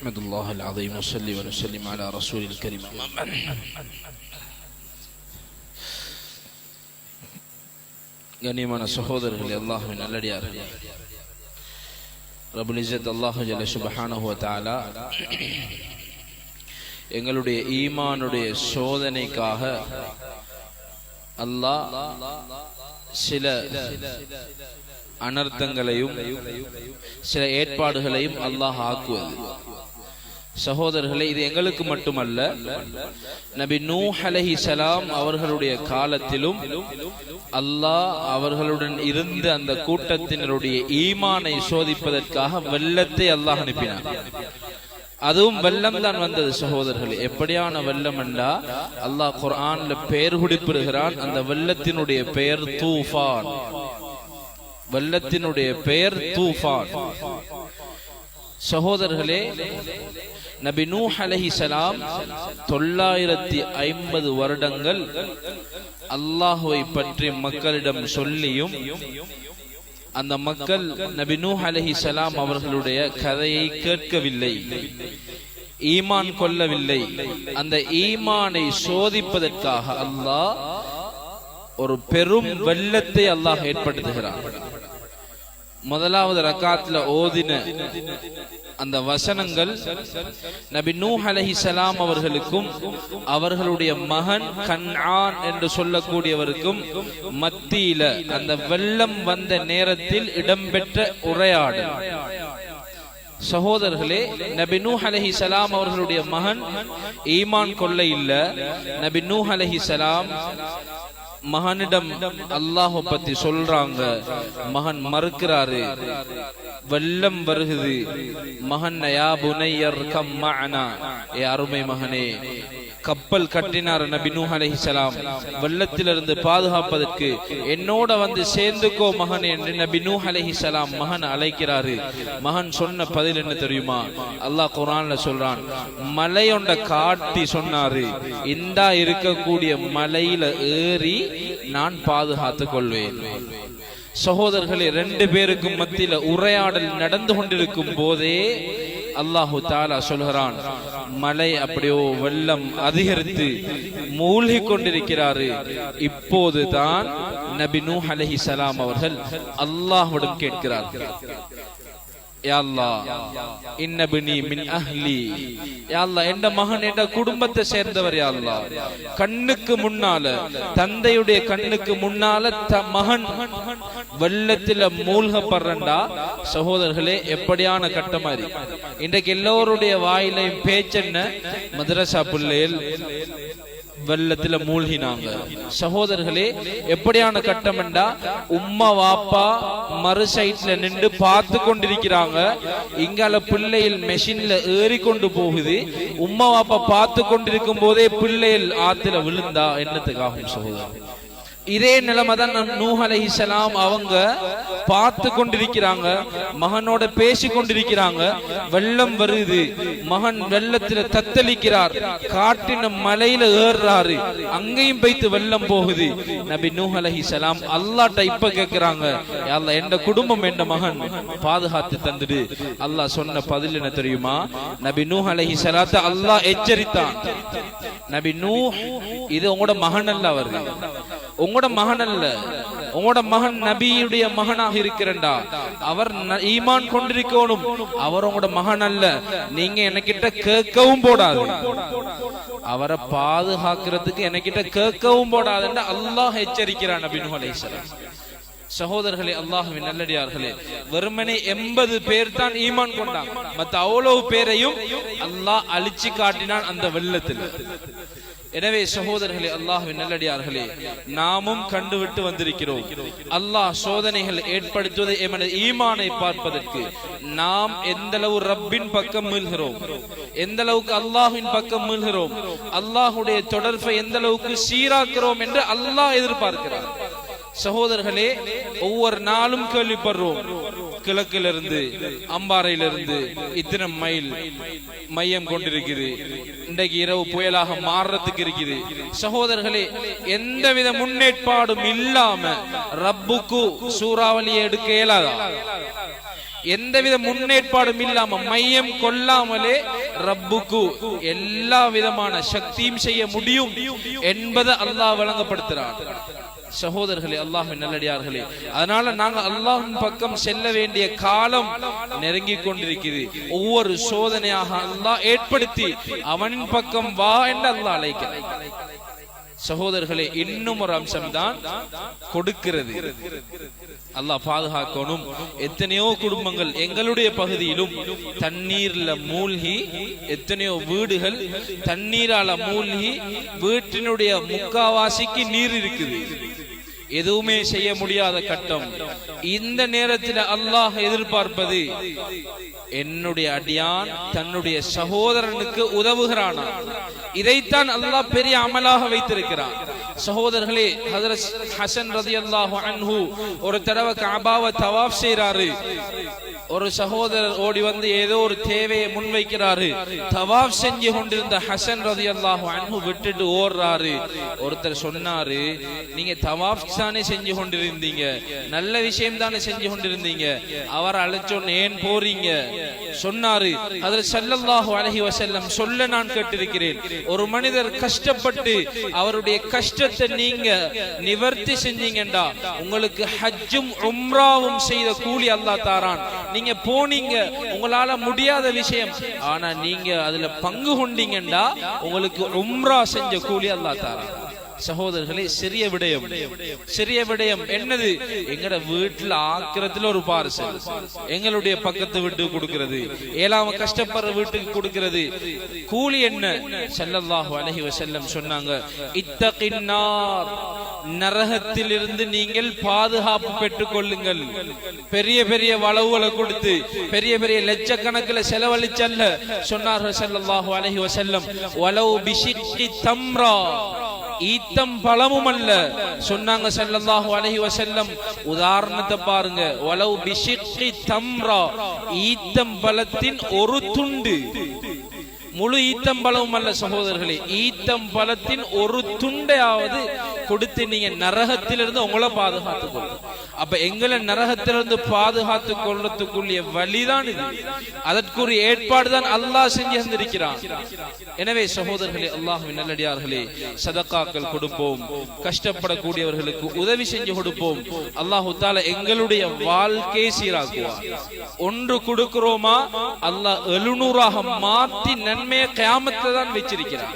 أحمد الله العظيم وصلي ونسلم على رسول الكريم أما بعد. கண்ணியமான சகோதரர்களே அல்லாஹுவின் நல்லடியார்களே ரபுல் இஸ்ஸத் அல்லாஹு ஜல்ல சுப்ஹானஹு வ தஆலா எங்களுடைய ஈமானுடைய சோதனைக்காக அல்லாஹ் சில அனர்த்தங்களையும் சில ஏற்பாடுகளையும் அல்லாஹ் ஆக்குவது சகோதரர்களே இது எங்களுக்கு மட்டுமல்ல நபி நூ அலஹி சலாம் அவர்களுடைய காலத்திலும் அல்லாஹ் அவர்களுடன் இருந்து அந்த கூட்டத்தினருடைய ஈமானை சோதிப்பதற்காக வெள்ளத்தை அல்லாஹ் அனுப்பினார் அதுவும் வெள்ளம் தான் வந்தது சகோதரர்கள். எப்படியான வெள்ளம் என்றா அல்லாஹ் குர்ஆன்ல பெயர் குடிப்பிடுகிறான் அந்த வெள்ளத்தினுடைய பெயர் தூஃபான். வெள்ளத்தினுடைய பெயர் தூஃபான். சகோதரர்களே நபி நூஹ் அலஹி சலாம் தொள்ளாயிரத்தி ஐம்பது வருடங்கள் அல்லாஹுவை பற்றி மக்களிடம் சொல்லியும் அந்த மக்கள் நபி நூஹ் அலஹி சலாம் அவர்களுடைய கதையை கேட்கவில்லை ஈமான் கொள்ளவில்லை. அந்த ஈமானை சோதிப்பதற்காக அல்லாஹ் ஒரு பெரும் வெள்ளத்தை அல்லாஹ் ஏற்படுத்துகிறான். முதலாவது ரக்காத்துல ஓதின அந்த வசனங்கள் நபி நூ அலஹி சலாம் அவர்களுக்கும் அவர்களுடைய மகன் கன்ஆன் என்று சொல்லக்கூடியவருக்கும் மத்தியில அந்த வெள்ளம் வந்த நேரத்தில் இடம்பெற்ற உரையாடல். சகோதரர்களே நபி நூ அலஹி சலாம் அவர்களுடைய மகன் ஈமான் கொள்ள இல்ல. நபி நூ அலஹி சலாம் மகனிடம் அல்லாஹ பத்தி சொல்றாங்க. மகன் மறுக்கிறாரு. வெள்ளம் வருகுது. மகன் நயா புனையர் கம் ஏ அருமை மகனே கப்பல் கட்டினார் நபி நூஹ் சலாம். வெள்ளத்திலிருந்து பாதுகாப்பதற்கு என்னோட வந்து சேர்ந்துக்கோ மகன் என்று நபி நூஹ் சலாம் மகன் அழைக்கிறாரு. மகன் சொன்ன பதில் என்ன தெரியுமா? அல்லாஹ் குரான்ல சொல்றான் மலையொண்ட காட்டி சொன்னாரு. இந்தா இருக்கக்கூடிய மலையில ஏறி நான் பாதுகாத்துக் கொள்வேன் சகோதரர்களே ரெண்டு பேருக்கும் மத்தியில உரையாடல் நடந்து கொண்டிருக்கும் போதே அல்லாஹு தாலா சொல்கிறான் மலை அப்படியோ வெள்ளம் அதிகரித்து மூழ்கி கொண்டிருக்கிறாரு. இப்போதுதான் நபி நூ அலஹி சலாம் அவர்கள் அல்லாஹுடன் கேட்கிறார்கள். எந்த மகன் என்ற குடும்பத்தை சேர்ந்தவர் யாழ்லா கண்ணுக்கு முன்னால தந்தையுடைய கண்ணுக்கு முன்னால மகன் வெள்ளத்துல மூழ்கப்படுறண்டா சகோதரர்களே எப்படியான கட்டமாரி இன்றைக்கு எல்லோருடைய வாயிலையும் பேச்சென்ன மதரசா பிள்ளைகள் வெள்ளத்துல மூழ்கினாங்க. சகோதரர்களே எப்படியான கட்டம் என்றா உம்மா வாப்பா மறு சைட்ல நின்று பார்த்து கொண்டிருக்கிறாங்க. இங்கால பிள்ளையில் மெஷின்ல ஏறி கொண்டு போகுது. உம்மா வாப்பா பார்த்து கொண்டிருக்கும் போதே பிள்ளைகள் ஆத்துல விழுந்தா என்னத்துக்காகும் சகோதரர் இதே நிலைமை தான் நூஹ் அலைஹிஸ்ஸலாம் அவங்க பார்த்து கொண்டிருக்கிறாங்க மகனோட பேசி கொண்டிருக்கிறாங்க. வெள்ளம் வருது. மகன் வெள்ளத்துல தத்தளிக்கிறார். காட்டின மலையில ஏறுறாரு. அங்கேயும் போய்த்து வெள்ளம் போகுது. நபி நூஹ் அலைஹிஸ்ஸலாம் அல்லாட்ட இப்ப கேக்குறாங்க அல்லாஹ் எந்த குடும்பம் என் மகன் பாதுகாத்து தந்துடு. அல்லாஹ் சொன்ன பதில் என்ன தெரியுமா? நபி நூஹ் சலாத்த அல்லாஹ் எச்சரித்தான். நபி நூ இது உங்களோட மகன் அல்ல அவர்கள் உங்களோட மகன் அல்ல. உங்களோட மகன் நபியுடைய மகனாக இருக்கிறண்டா. அவர் ஈமான் கொண்டிருக்கணும் அவர் உங்களோட மகன் அல்ல. நீங்க எனக்கிட்ட கேட்கவும் போடாது. அவரை பாதுகாக்கிறதுக்கு எனக்கிட்ட கேட்கவும் போடாதுன்னு அல்லாஹ் எச்சரிக்கிறான் அப்படின்னு அலைசலாம் சகோதரர்களே அல்லாஹுவின் நல்லடியார்களே வெறுமனே எண்பது பேர் தான் ஈமான் கொண்டான் மத்த அவ்வளவு பேரையும் அல்லாஹ் அழிச்சு காட்டினான் அந்த வெள்ளத்தில். எனவே சகோதரர்களே அல்லாஹுவின் நல்லடியார்களே நாமும் கண்டுவிட்டு வந்திருக்கிறோம். அல்லாஹ் சோதனைகள் ஏற்படுத்துவதை எமது ஈமானை பார்ப்பதற்கு. நாம் எந்த அளவு ரப்பின் பக்கம் மீள்கிறோம்? எந்த அளவுக்கு அல்லாஹின் பக்கம் மீள்கிறோம்? அல்லாஹுடைய தொடர்பை எந்த அளவுக்கு சீராக்கிறோம் என்று அல்லாஹ் எதிர்பார்க்கிறார். சகோதரர்களே ஒவ்வொரு நாளும் கேள்விப்படுறோம். கிழக்கிலிருந்து அம்பாறையிலிருந்து இத்தனை மைல் மையம் கொண்டிருக்குது இன்றைக்கு இரவு புயலாக மாறுறதுக்கு இருக்குது. சகோதரர்களே எந்த வித முன்னேற்பாடும் இல்லாம ரப்புக்கு சூறாவளியை எடுக்க இயலாதா? எந்தவித முன்னேற்பாடும் இல்லாம மையம் கொள்ளாமலே ரப்புக்கு எல்லா விதமான சக்தியும் செய்ய முடியும் என்பதை அல்லாஹ் வழங்கப்படுத்துறான் சகோதரர்களே அல்லாஹின் நல்லடியார்களே அதனால நாங்க அல்லாஹின் பக்கம் செல்ல வேண்டிய காலம் நெருங்கி கொண்டிருக்கிறது. ஒவ்வொரு சோதனையாக அல்லாஹ் ஏற்படுத்தி அவனின் பக்கம் வா என்று அல்லாஹ் அழைக்கிறான். சகோதரர்களே இன்னும் ஒரு அம்சம் தான் கொடுக்கிறது. அல்லாஹ் பாதுகாக்கணும். எத்தனையோ குடும்பங்கள் எங்களுடைய பகுதியிலும் தண்ணீர்ல மூழ்கி எத்தனையோ வீடுகள் தண்ணீரால மூழ்கி வீட்டினுடைய முக்காவாசிக்கு நீர் இருக்குது. எதுவுமே செய்ய முடியாத கட்டம். இந்த நேரத்தில் அல்லாஹ் எதிர்பார்ப்பது என்னுடைய அடியான் தன்னுடைய சகோதரனுக்கு உதவுகிறானா? இதைத்தான் அல்லாஹ் பெரிய அமலாக வைத்திருக்கிறான். சகோதரர்களே ஹதரத் ஹசன் ரதியல்லாஹு அன்ஹு ஒரு தடவை காபாவை தவாப் செய்யறாரு ஒரு சகோதரர் ஓடி வந்து ஏதோ ஒரு தேவையை முன்வைக்கிறாரு. தவாப் செஞ்சு கொண்டிருந்த ஹசன் ரதியல்லாஹு அன்பு விட்டுட்டு ஓடுறாரு. ஒருத்தர் சொன்னாரு நீங்க தவாப் தானே செஞ்சு கொண்டிருந்தீங்க. நல்ல விஷயம் தானே செஞ்சு கொண்டிருந்தீங்க. அவர் அழைச்சோன்னு ஏன் போறீங்க? சொன்னாரு. அதில் ஸல்லல்லாஹு அலைஹி வசல்லம் சொல்ல நான் கேட்டிருக்கிறேன். ஒரு மனிதர் கஷ்டப்பட்டு அவருடைய கஷ்டத்தை நீங்க நிவர்த்தி செஞ்சீங்கடா உங்களுக்கு ஹஜ்ஜும் உம்ராவும் செய்த கூலி அல்லாஹ் தாரான். நீங்க போனீங்க உங்களால முடியாத விஷயம். ஆனா நீங்க அதுல பங்கு கொண்டீங்கன்னா உங்களுக்கு உம்ரா செஞ்ச கூலி அல்லா தாரா. சகோதரர்களே சிறிய விடயம். சிறிய விடயம். என்னது? எங்கட வீட்டுல ஆக்கிரத்துல ஒரு பார்சல். எங்களுடைய பக்கத்து வீட்டுக்கு கொடுக்கிறது. ஏழாம கஷ்டப்படுற வீட்டுக்கு கொடுக்கிறது. கூலி என்ன? செல்லல்லாஹு அலைஹி செல்லம் சொன்னாங்க இத்தகின்னார். நரகத்திலிருந்து நீங்கள் பாதுகாப்பு பெற்றுக் கொள்ளுங்கள். பெரிய பெரிய வளவுகளை கொடுத்து பெரிய பெரிய லட்சக்கணக்கில் செலவழிச்சல்ல சொன்னார்கள் செல்லல்லாஹு அலைஹி செல்லம் வலவு பிசிட்டி தம்ரா. ஈத்தம் பழமும் அல்ல சொன்னாங்க ஸல்லல்லாஹு அலஹி வசல்லம் உதாரணத்தை பாருங்க. வலவு பிஷிக்கி தம்ரா. ஈத்தம் பழத்தின் ஒரு துண்டு. முழு ஈத்தம்பழமும் அல்ல சகோதரர்களே. ஈத்தம் பழத்தின் ஒரு துண்டையாவது கொடுத்து நீங்க நரகத்திலிருந்து உங்களை பாதுகாத்துக் கொள்ளுங்க அப்ப எங்களை நரகத்திலிருந்து பாதுகாத்துக் கொள்றதுக்குரிய வழிதான் இது. அதற்குரிய ஏற்பாடுதான் அல்லாஹ் செஞ்சு தந்திருக்கிறான். எனவே சகோதரர்களே அல்லாஹுவின் நல்லடியார்களே சதக்காக்கள் கொடுப்போம். கஷ்டப்படக்கூடியவர்களுக்கு உதவி செஞ்சு கொடுப்போம். அல்லாஹு தால எங்களுடைய வாழ்க்கையை சீராக்குவார் ஒன்று கொடுக்கிறோமா? அல்லாஹ் எழுநூறாக மாத்தி நன்மையை கயாமத்துல தான் வச்சிருக்கிறான்.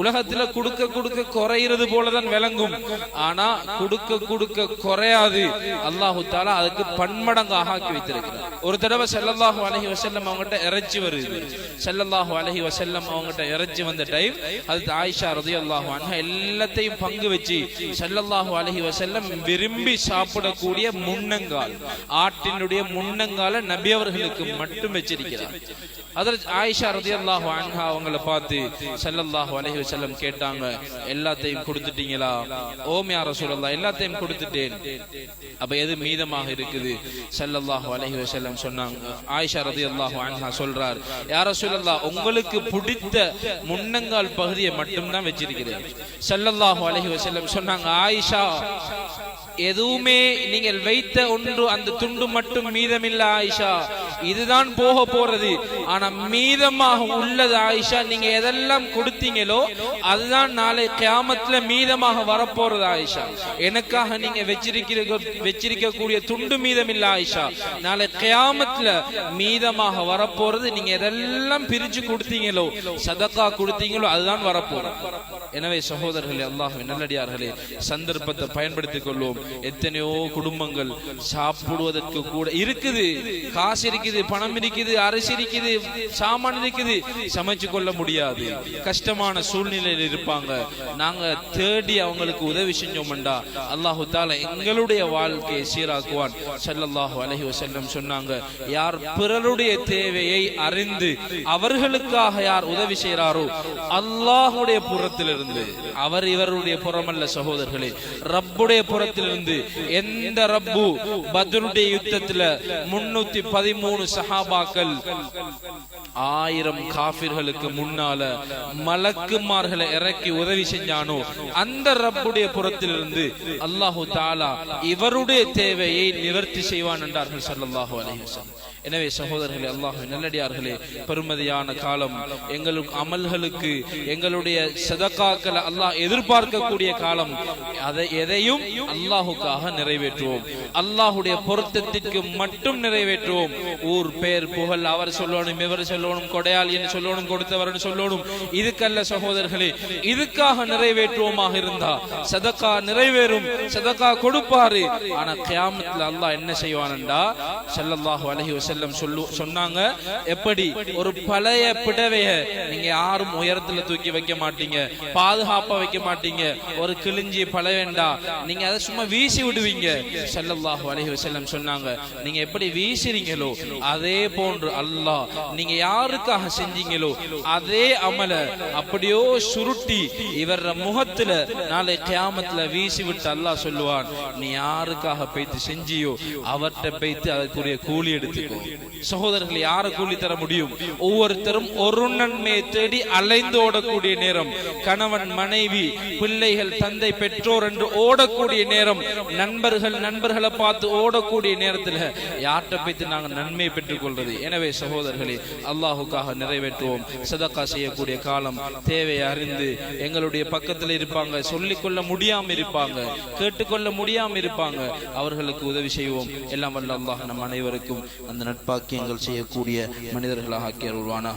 உலகத்துல கொடுக்க கொடுக்க குறையிறது போலதான் விளங்கும். ஆனா கொடுக்க கொடுக்க குறையாது. அல்லாஹு தாலா அதுக்கு பன்மடங்காக ஆக்கி வைத்திருக்கிறார். ஒரு தடவை செல்லல்லாஹு அலஹி வசல்லம் அவங்ககிட்ட இறைச்சி வருது. செல்லல்லாஹு அலஹி வசல்லம் அவங்ககிட்ட இறைச்சி வந்த டைம் அது ஆயிஷா ரதி அல்லாஹு அன்ஹா எல்லாத்தையும் பங்கு வச்சு செல்லல்லாஹு அலஹி வசல்லம் விரும்பி சாப்பிடக்கூடிய முன்னங்கால் ஆட்டினுடைய முன்னங்கால நபி அவர்களுக்கு மட்டும் வச்சிருக்கிறார். அதில் ஆயிஷா ரதி அல்லாஹு அன்ஹா அவங்கள பார்த்து சல்லல்லாஹு அலஹி வசல்லம் கேட்டாங்க எல்லாத்தையும் கொடுத்துட்டீங்களா? ஓம் யார ரசூலல்லாஹ் எல்லாத்தையும் கொடுத்துட்டேன். அப்ப எது மீதமாக இருக்குது? சல்லல்லாஹு அலஹி வசல்லம் சொன்னாங்க. ஆயிஷா ரதியல்லாஹு அன்ஹா சொல்றார் யார ரசூலல்லாஹ் உங்களுக்கு பிடித்த முன்னங்கால் பகுதியை மட்டும் தான் வச்சிருக்கிறேன். சல்லல்லாஹு அலஹி வசல்லம் சொன்னாங்க ஆயிஷா எதுவுமே நீங்கள் வைத்த ஒன்று அந்த துண்டு மட்டும் மீதமில்ல ஆயிஷா. இதுதான் போக போறது. ஆனா மீதமாக உள்ளது ஆயிஷா. நீங்க எதெல்லாம் கொடுத்தீங்களோ அதுதான் நாளை கியாமத்துல மீதமாக வரப்போறது ஆயிஷா. எனக்காக நீங்க வச்சிருக்கிற வச்சிருக்க கூடிய துண்டு மீதம் இல்ல ஆயிஷா. நாளை கியாமத்துல மீதமாக வரப்போறது நீங்க எதெல்லாம் பிரிச்சு கொடுத்தீங்களோ சதக்கா கொடுத்தீங்களோ அதுதான் வரப்போறது. எனவே சகோதரர்களே அல்லாஹ் நல்லடியார்களே சந்தர்ப்பத்தை பயன்படுத்திக் கொள்வோம். எத்தனையோ குடும்பங்கள் சாப்பிடுவதற்கு கூட இருக்குது. காசு இருக்குது பணம் இருக்குது அரிசி இருக்குது சாமான் இருக்குது. சமைச்சு கொள்ள முடியாது. கஷ்டமான சூழ்நிலையில் இருப்பாங்க. நாங்க தேடி அவங்களுக்கு உதவி செஞ்சோம்டா அல்லாஹு தால எங்களுடைய வாழ்க்கையை சீராக்குவான். ஸல்லல்லாஹு அலஹி வசல்லம் சொன்னாங்க யார் பிறருடைய தேவையை அறிந்து அவர்களுக்காக யார் உதவி செய்கிறாரோ அல்லாஹுடைய புறத்திலிருந்து. அவர் இவருடைய புறமல்ல சகோதரர்களே ரப்புடைய புறத்திலிருந்து எந்த ரப்பு பத்ருடைய யுத்தத்துல முன்னூத்தி பதிமூணு சஹாபாக்கள் ஆயிரம் காபிர்களுக்கு முன்னால மலக்குமார்களை இறக்கி உதவி செஞ்சானோ அந்த ரப்புடைய புறத்திலிருந்து அல்லாஹு தாலா இவருடைய தேவையை நிவர்த்தி செய்வான் என்றார்கள் சல்லாஹூ அலைஹி எனவே சகோதரர்களே அல்லாஹ் நல்லடியார்களே பெருமதியான காலம் எங்களுக்கு அமல்களுக்கு எங்களுடைய சதக்காக்களை அல்லாஹ் எதிர்பார்க்கக்கூடிய காலம் அதை எதையும் அல்லாஹுக்காக நிறைவேற்றுவோம். அல்லாஹுடைய பொருத்தத்திற்கு மட்டும் நிறைவேற்றுவோம். ஊர் பேர் புகழ் அவர் சொல்லணும் இவர் சொல்லணும் கொடையாளி என்று சொல்லணும் கொடுத்தவர் சொல்லணும். இதுக்கல்ல சகோதரர்களே இதுக்காக நிறைவேற்றுவோமாக இருந்தா சதக்கா நிறைவேறும் சதக்கா கொடுப்பாரு. ஆனா கியாமத்துல அல்லாஹ் என்ன செய்வான்டா ஸல்லல்லாஹு அலைஹி செல்லம் சொல்லு சொன்னாங்க. எப்படி? ஒரு பழைய பிடவைய நீங்க யாரும் உயரத்துல தூக்கி வைக்க மாட்டீங்க. பாதுகாப்பா வைக்க மாட்டீங்க. ஒரு கிழிஞ்சி பழவேண்டா நீங்க அதை சும்மா வீசி விடுவீங்க. ஸல்லல்லாஹு அலைஹி வசல்லம் சொன்னாங்க. நீங்க எப்படி வீசுறீங்களோ அதே போன்று அல்லாஹ் நீங்க யாருக்காக செஞ்சீங்களோ அதே அமல அப்படியோ சுருட்டி இவர் முகத்துல நாளை கியாமத்துல வீசி விட்டு அல்லாஹ் சொல்லுவான் நீ யாருக்காக பேத்து செஞ்சியோ அவர்கிட்ட பேத்து அதற்குரிய கூலி எடுத்துக்கோ. சகோதரர்கள் யார கூலி தர முடியும்? ஒவ்வொருத்தரும் ஒரு நன்மையை தேடி அலைந்து ஓடக்கூடிய நேரம். கணவன் மனைவி பிள்ளைகள் தந்தை பெற்றோர் என்று ஓடக்கூடிய நேரம். நண்பர்கள் நண்பர்களை பார்த்து ஓடக்கூடிய நேரத்தில் யார்கிட்ட பேத்து நாங்கள் நன்மையை பெற்றுக் எனவே சகோதரர்களே அல்லாஹுக்காக நிறைவேற்றுவோம். சதக்கா செய்யக்கூடிய காலம் தேவையை அறிந்து எங்களுடைய பக்கத்தில் இருப்பாங்க. சொல்லிக்கொள்ள முடியாம இருப்பாங்க. கேட்டுக்கொள்ள முடியாமல் இருப்பாங்க. அவர்களுக்கு உதவி செய்வோம். எல்லாம் வல்ல அல்லாஹ் நம் அனைவருக்கும் அந்த நட்பாக்கியங்கள் செய்யக்கூடிய மனிதர்களாக ஆக்கியருள்வானா